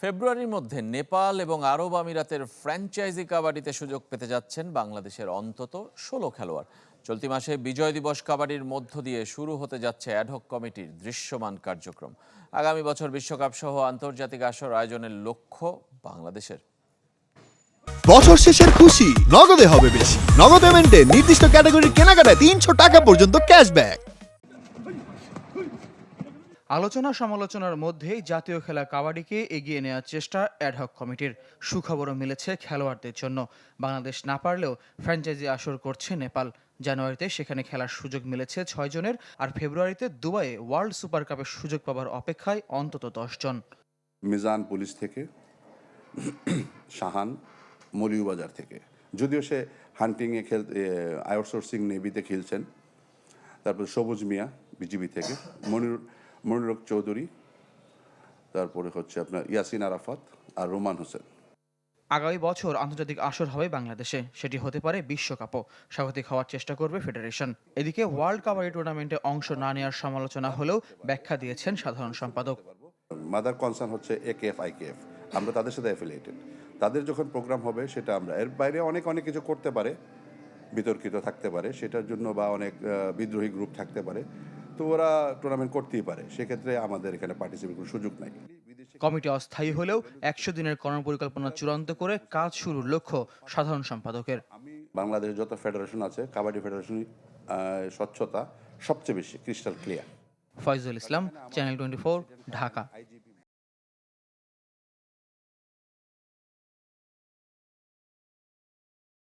ফেব্রুয়ারির মধ্যে নেপাল এবং আরব আমিরাতের ফ্র্যাঞ্চাইজি কাবাডিতে সুযোগ পেতে যাচ্ছেন বাংলাদেশের অন্তত ষোলো খেলোয়াড়। চলতি মাসে বিজয় দিবস কাবাডির মধ্য দিয়ে শুরু হতে যাচ্ছে অ্যাডহক কমিটির দৃশ্যমান কার্যক্রম। আগামী বছর বিশ্বকাপ সহ আন্তর্জাতিক আসর আয়োজনের লক্ষ্য বাংলাদেশের। বছর শেষের খুশি, নগদে হবে বেশি। নগদ পেমেন্টে নির্দিষ্ট ক্যাটাগরির কেনাকাটায় তিনশো টাকা পর্যন্ত ক্যাশব্যাক আলোচনা সমালোচনার মধ্যেই জাতীয় খেলা কাবাডিকে এগিয়ে নেওয়ার চেষ্টা অ্যাডহক কমিটির সুখবরও মিলেছে খেলোয়াড়দের জন্য। বাংলাদেশ না পারলেও ফ্র্যাঞ্চাইজি আসর করছে নেপাল। জানুয়ারিতে সেখানে খেলার সুযোগ মিলেছে ছয় জনের আর ফেব্রুয়ারিতে দুবাইয়ে ওয়ার্ল্ড সুপার কাপের সুযোগ পাবার অপেক্ষায় অন্তত দশজন মিজান পুলিশ থেকে, শাহান মলিউবাজার থেকে। যদিও সে হান্টিংয়ে খেল আউটসোর্সিং নেভিতে খেলছেন। তারপর সবুজ মিয়া, বিজিবি থেকে। মনির মনিরক চৌধুরী তারপরে হচ্ছে আপনার ইয়াসিন আরাফাত আর রোমান হোসেন। আগামী বছর আন্তর্জাতিক আসর হবে বাংলাদেশে। সেটি হতে পারে বিশ্বকাপও। স্বাগতিক হওয়ার চেষ্টা করবে ফেডারেশন। এদিকে ওয়ার্ল্ড কাবাডি টুর্নামেন্টে অংশ না নেওয়ার সমালোচনা হলেও ব্যাখ্যা দিয়েছেন সাধারণ সম্পাদক। মাদার কনসার্ন হচ্ছে একেএফ আইকেএফ আমরা তাদের সাথে অ্যাফিলিয়েটেড তাদের যখন প্রোগ্রাম হবে সেটা আমরা এর বাইরে অনেক অনেক কিছু করতে পারে বিতর্কিত থাকতে পারে। সেটার জন্য বা অনেক বিদ্রোহী গ্রুপ থাকতে পারে। তো ওরা টুর্নামেন্ট করতেই পারে। সেক্ষেত্রে আমাদের এখানে পার্টিসিপেট করার সুযোগ নাই। কমিটি অস্থায়ী হলেও একশো দিনের কর্ম পরিকল্পনা চূড়ান্ত করে কাজ শুরুর লক্ষ্য সাধারণ সম্পাদকের। বাংলাদেশের যত ফেডারেশন আছে কাবাডি ফেডারেশন স্বচ্ছতা সবচেয়ে বেশি crystal clear Foyzul Islam channel twenty Dhaka.